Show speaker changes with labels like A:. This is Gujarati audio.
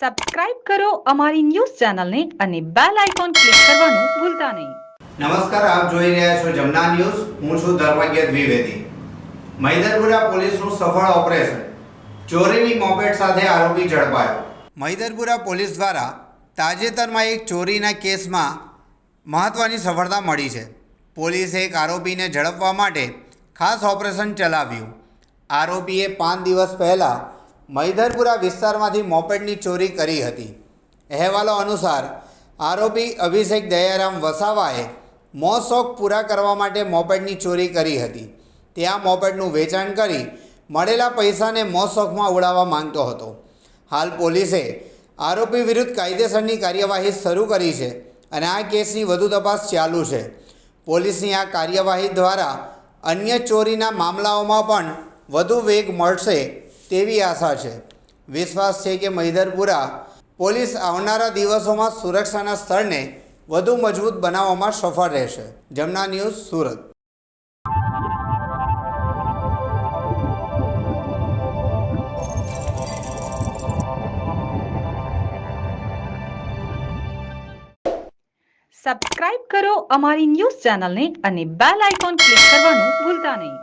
A: સબસ્ક્રાઇબ કરો અમારી ન્યૂઝ ચેનલને અને બેલ આઇકોન ક્લિક કરવાનું ભૂલતા નહીં.
B: નમસ્કાર, આપ જોઈ રહ્યા છો જમના ન્યૂઝ. હું છું ધર્મજ્ઞ દ્વિવેદી. મૈદરપુરા પોલીસનું સફળ ઓપરેશન. ચોરીની મોપેટ સાથે આરોપી ઝડપાયો. મૈદરપુરા પોલીસ દ્વારા તાજેતરમાં એક ચોરીના કેસમાં મહત્ત્વની સફળતા મળી છે. પોલીસે એક આરોપીને ઝડપવા માટે ખાસ ઓપરેશન ચલાવ્યું. આરોપીએ પાંચ દિવસ પહેલાં મૈદરપુરા વિસ્તારમાંથી મોપેડની ચોરી કરી હતી. અહેવાલો અનુસાર, આરોપી અભિષેક દયારામ વસાવાએ મો શોખ પૂરા કરવા માટે મોપેડની ચોરી કરી હતી. ત્યાં મોપેડનું વેચાણ કરી મળેલા પૈસાને મોં શોખમાં ઉડાવવા માંગતો હતો. હાલ પોલીસે આરોપી વિરુદ્ધ કાયદેસરની કાર્યવાહી શરૂ કરી છે અને આ કેસની વધુ તપાસ ચાલુ છે. પોલીસની આ કાર્યવાહી દ્વારા અન્ય ચોરીના મામલાઓમાં પણ વધુ વેગ મળશે તેવી આશા છે. વિશ્વાસ છે કે મહિધરપુરા પોલીસ આવનારા દિવસોમાં સુરક્ષાના સ્થળને વધુ મજબૂત બનાવવામાં સફળ રહેશે. જમના ન્યૂઝ સુરત.
A: સબસ્ક્રાઇબ કરો અમારી ન્યૂઝ ચેનલને અને બેલ આઇકોન ક્લિક કરવાનું ભૂલતા નહીં.